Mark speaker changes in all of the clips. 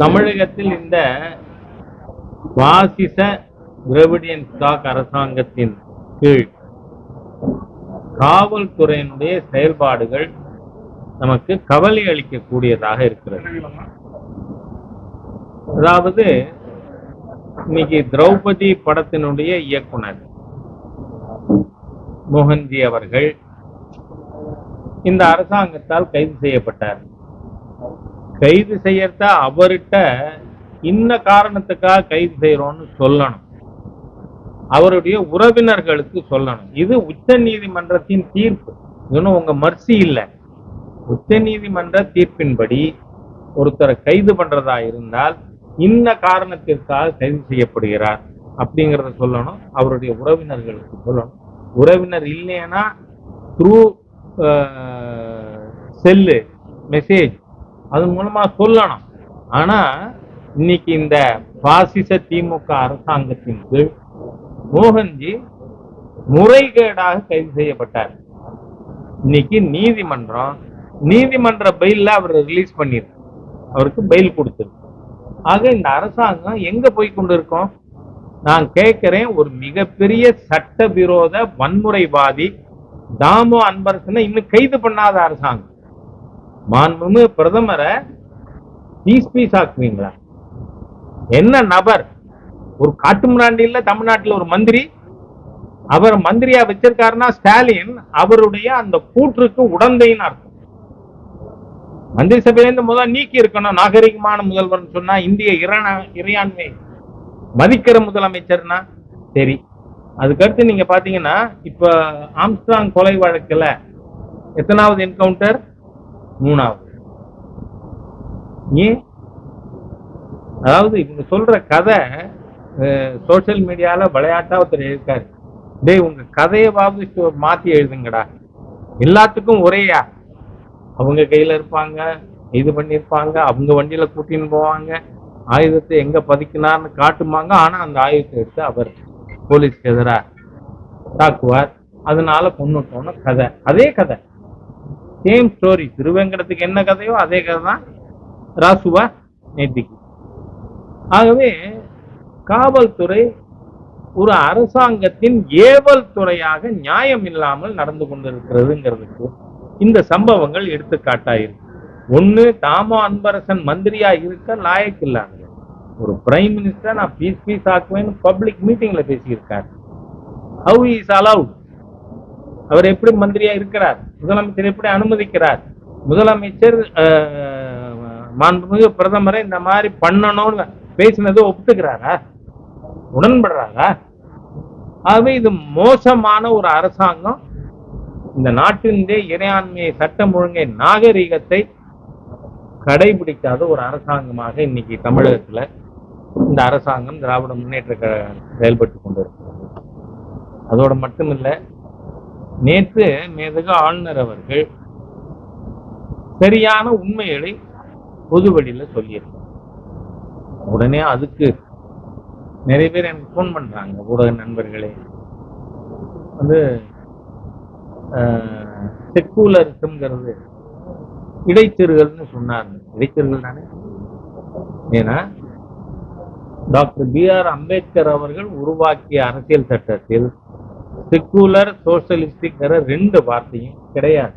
Speaker 1: தமிழகத்தில் இந்த பாசிச திராவிடியன் ஸ்டாக் அரசாங்கத்தின் கீழ் காவல்துறையினுடைய செயல்பாடுகள் நமக்கு கவலை அளிக்கக்கூடியதாக இருக்கிறது. அதாவது இன்னைக்கு திரௌபதி படத்தினுடைய இயக்குனர் மோகன்ஜி அவர்கள் இந்த அரசாங்கத்தால் கைது செய்யப்பட்டார். கைது செய்யறத அவர்கிட்ட இன்ன காரணத்துக்காக கைது செய்யறோம்னு சொல்லணும். அவருடைய உறவினர்களுக்கு சொல்லணும். இது உச்ச நீதிமன்றத்தின் தீர்ப்பு. இன்னும் உங்க மர்சி இல்ல. உச்ச நீதிமன்ற தீர்ப்பின்படி ஒருத்தரை கைது பண்றதா இருந்தால் இன்ன காரணத்திற்காக கைது செய்யப்படுகிறார் அப்படிங்கறத சொல்லணும். அவருடைய உறவினர்களுக்கு சொல்லணும். உறவினர் இல்லைன்னா த்ரூ செல்லு மெசேஜ் அது மூலமா சொல்லணும். ஆனா இன்னைக்கு இந்த பாசிச திமுக அரசாங்கத்தின் கீழ் மோகன்ஜி முறைகேடாக கைது செய்யப்பட்டார். இன்னைக்கு நீதிமன்றம் நீதிமன்ற பெயில அவர் ரிலீஸ் பண்ணிருக்கு அவருக்கு பெயில் கொடுத்துருக்கு. ஆக இந்த அரசாங்கம் எங்க போய் கொண்டிருக்கோம்? நான் கேட்கிறேன் ஒரு மிகப்பெரிய சட்டவிரோத வன்முறைவாதி தாமோ அன்பரசனை இன்னும் கைது பண்ணாத அரசாங்கம். மாண்புமிகு பிரதமரை பீஸ் பீஸ் ஆக்குவீங்களா? என்ன நபர்? ஒரு காட்டு மிராண்டியில் தமிழ்நாட்டில் ஒரு மந்திரி. அவர் மந்திரியா வச்சிருக்காருன்னா ஸ்டாலின் அவருடைய அந்த கூற்றுக்கு உடந்தைன்னு அர்த்தம். மந்திரி சபையிலேருந்து முதல் நீக்கி இருக்கணும் நாகரிகமான முதல்வர்னு சொன்னா இந்திய இரண இறையாண்மை மதிக்கிற முதலமைச்சர்னா சரி. அதுக்கடுத்து நீங்க பாத்தீங்கன்னா இப்ப ஆம்ஸ்ட்ராங் கொலை வழக்குல எத்தனாவது என்கவுண்டர் மூணாவது. ஏன்? அதாவது இவங்க சொல்ற கதை சோசியல் மீடியால விளையாட்டா ஒருத்தர் எழுதிருக்காரு டேய் உங்க கதையவாவது பாபு மாத்தி எழுதுங்கடா. எல்லாத்துக்கும் ஒரேயா? அவங்க கையில இருப்பாங்க இது பண்ணிருப்பாங்க அவங்க வண்டியில கூட்டின்னு போவாங்க ஆயுதத்தை எங்க பதிக்கினார்னு காட்டுமாங்க. ஆனா அந்த ஆயுதத்தை எடுத்து அவர் போலீஸ்க்கு எதிரா தாக்குவார். அதனால கொண்டுட்டோன்னு கதை. அதே கதை. சேம் ஸ்டோரி திருவேங்கடத்துக்கு என்ன கதையோ அதே கதை தான் ராசுவா நேத்திக்கு. ஆகவே காவல்துறை ஒரு அரசாங்கத்தின் ஏவல் துறையாக நியாயம் இல்லாமல் நடந்து கொண்டிருக்கிறதுங்கிறதுக்கு இந்த சம்பவங்கள் எடுத்துக்காட்டாயிருக்கு ஒன்று தாமோ அன்பரசன் மந்திரியா இருக்க லாயக்கு இல்லாங்க. ஒரு பிரைம் மினிஸ்டர் நான் பீஸ் பீஸ் ஆக்குவேன்னு பப்ளிக் மீட்டிங்ல பேசியிருக்காரு. ஹவு இஸ் அலவுட் அவர் எப்படி மந்திரியா இருக்கிறார்? முதலமைச்சர் எப்படி அனுமதிக்கிறார்? முதலமைச்சர் மாண்புமிகு பிரதமரை இந்த மாதிரி பண்ணணும்னு பேசினதை ஒப்புத்துக்கிறாரா உடன்படுறாரா? ஆகவே இது மோசமான ஒரு அரசாங்கம். இந்த நாட்டினுடைய இறையாண்மையை சட்டம் ஒழுங்கை நாகரிகத்தை கடைபிடிக்காத ஒரு அரசாங்கமாக இன்னைக்கு தமிழகத்துல இந்த அரசாங்கம் திராவிட முன்னேற்ற செயல்பட்டு கொண்டிருக்கிறது. அதோட மட்டுமில்லை நேற்று மேதக ஆளுநர் அவர்கள் சரியான உண்மைகளை பொது வழியில சொல்லியிருக்காங்க உடனே அதுக்கு நிறைய பேர் எனக்கு ஃபோன் பண்றாங்க. ஊடக நண்பர்களே. வந்து செக்குலரிசம்ங்கிறது இடைத்தெருகள்னு சொன்னாங்க. இடைத்தெருகள் தானே ஏன்னா டாக்டர் பி ஆர் அம்பேத்கர் அவர்கள் உருவாக்கிய அரசியல் சட்டத்தில் செக்குலர் சோசியலிஸ்டிக்கிற ரெண்டு வார்த்தையும் கிடையாது.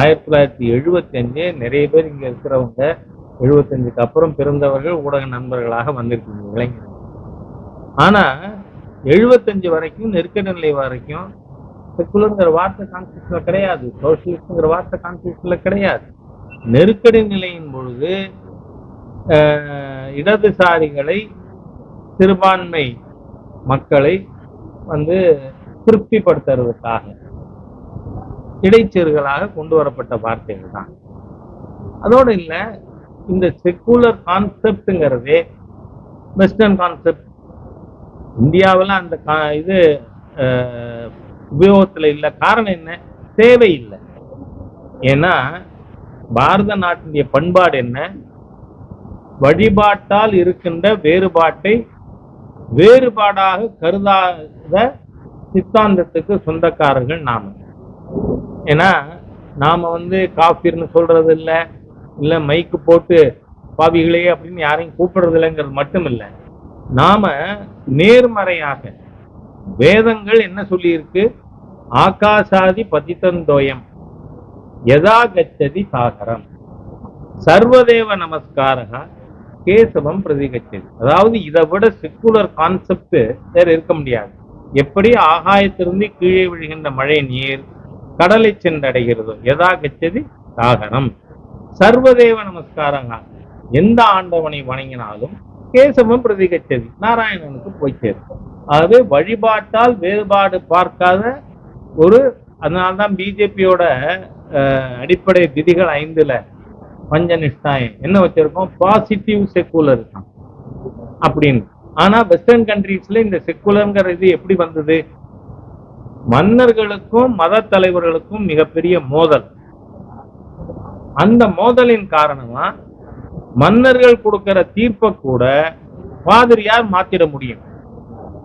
Speaker 1: ஆயிரத்தி தொள்ளாயிரத்தி எழுபத்தி அஞ்சு நிறைய பேர் இங்க இருக்கிறவங்க எழுபத்தஞ்சுக்கு அப்புறம் பிறந்தவர்கள் ஊடக நண்பர்களாக வந்திருக்கீங்க இளைஞர்கள். ஆனா எழுபத்தஞ்சு வரைக்கும் நெருக்கடி நிலை வரைக்கும் செக்குலருங்கிற வார்த்தை கான்ஸ்டியூஷனில் கிடையாது. சோசியலிஸ்டுங்கிற வார்த்தை கான்ஸ்டியூஷனில் கிடையாது. நெருக்கடி நிலையின் பொழுது இடதுசாரிகளை சிறுபான்மை மக்களை வந்து திருப்திப்படுத்துறதுக்காக இடைச்சீர்களாக கொண்டு வரப்பட்ட வார்த்தைகள் தான் அதோடு இல்லை இந்த செக்குலர் கான்செப்டுங்கிறதே வெஸ்டர்ன் கான்செப்ட் இந்தியாவில் அந்த கா- இது உபயோகத்தில் இல்லை. காரணம் என்ன? தேவை இல்லை. ஏன்னா பாரத நாட்டினுடைய பண்பாடு என்ன? வழிபாட்டால் இருக்கின்ற வேறுபாட்டை வேறுபாடாக கருதாத சித்தாந்தத்துக்கு சொந்தக்காரர்கள் நாம. ஏன்னா நாம வந்து காஃபிர்னு சொல்றது இல்லை இல்லை மைக்கு போட்டு பாவிகளே அப்படின்னு யாரையும் கூப்பிடுறது இல்லைங்கிறது மட்டும் இல்லை நாம நேர்மறையாக வேதங்கள் என்ன சொல்லியிருக்கு? ஆகாசாதி பதித்தந்தோயம் யதா கச்சதி சாகரம். சர்வதேவ நமஸ்காரகா கேசவம் பிரதிகச்சது அதாவது இதை விட செக்குலர் கான்செப்ட் வேற இருக்க முடியாது. எப்படி ஆகாயத்திலிருந்து கீழே விழுகின்ற மழை நீர் கடலை சென்றடைகிறதோ எதா கச்சதி சாகரம் சர்வதேவ நமஸ்காரங்க. எந்த ஆண்டவனை வணங்கினாலும் கேசவம் பிரதிகச்சதி. நாராயணனுக்கு போய் சேர்க்கும் ஆகவே வழிபாட்டால் வேறுபாடு பார்க்காத ஒரு அதனால்தான் பிஜேபியோட அடிப்படை விதிகள் ஐந்துல பஞ்சநிஷ்டாயம் என்ன வச்சிருக்கோம்? பாசிட்டிவ் செக்குலர் அப்படின்னு. ஆனா வெஸ்டர்ன் கண்ட்ரீஸ்ல இந்த செக்குலர்ங்கிற இது எப்படி வந்தது? மன்னர்களுக்கும் மத தலைவர்களுக்கும் மிகப்பெரிய மோதல். அந்த மோதலின் காரணமா மன்னர்கள் கொடுக்கிற தீர்ப்பை கூட பாதிரியார் மாத்திட முடியும்.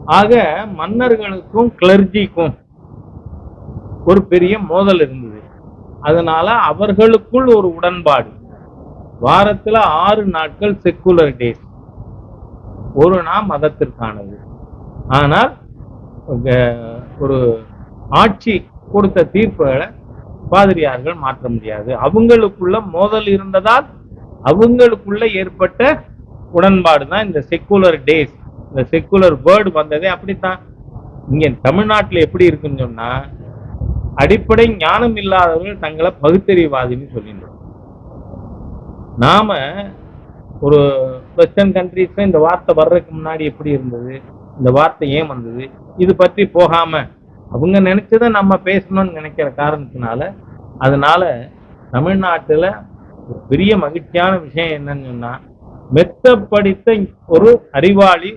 Speaker 1: ஆக மன்னர்களுக்கும் கிளர்ஜிக்கும் ஒரு பெரிய மோதல் இருந்தது. அதனால அவர்களுக்குள் ஒரு உடன்பாடு. வாரத்தில் ஆறு நாட்கள் செக்குலர் டேஸ் ஒரு நாள் மதத்திற்கானது. ஆனால் ஒரு ஆட்சி கொடுத்த தீர்ப்புகளை பாதிரியார்கள் மாற்ற முடியாது. அவங்களுக்குள்ள மோதல் இருந்ததால் அவங்களுக்குள்ள ஏற்பட்ட உடன்பாடு தான் இந்த செக்குலர் டேஸ் இந்த செக்குலர் வேர்டு வந்ததே அப்படித்தான். இங்கே தமிழ்நாட்டில் எப்படி இருக்குன்னு சொன்னா அடிப்படை ஞானம் இல்லாதவர்கள் தங்களை பகுத்தறிவாதின்னு சொல்லிடுறோம் நாம ஒரு வெஸ்டர்ன் கண்ட்ரீஸில் இந்த வார்த்தை வர்றதுக்கு முன்னாடி எப்படி இருந்தது? இந்த வார்த்தை ஏன் வந்தது? இது பற்றி போகாம அவங்க நினைச்சதை நம்ம பேசணும்னு நினைக்கிற காரணத்தினால அதனால தமிழ்நாட்டில் ஒரு பெரிய மகிழ்ச்சியான விஷயம் என்னன்னு சொன்னா மெத்த படித்த ஒரு அறிவாளி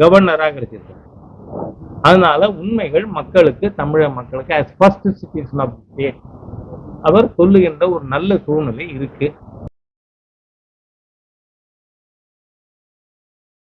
Speaker 1: கவர்னராக கிடைச்சிருக்கு அதனால உண்மைகள் மக்களுக்கு தமிழக மக்களுக்கு as first citizen அவர் சொல்லுகின்ற ஒரு நல்ல சூழ்நிலை இருக்கு.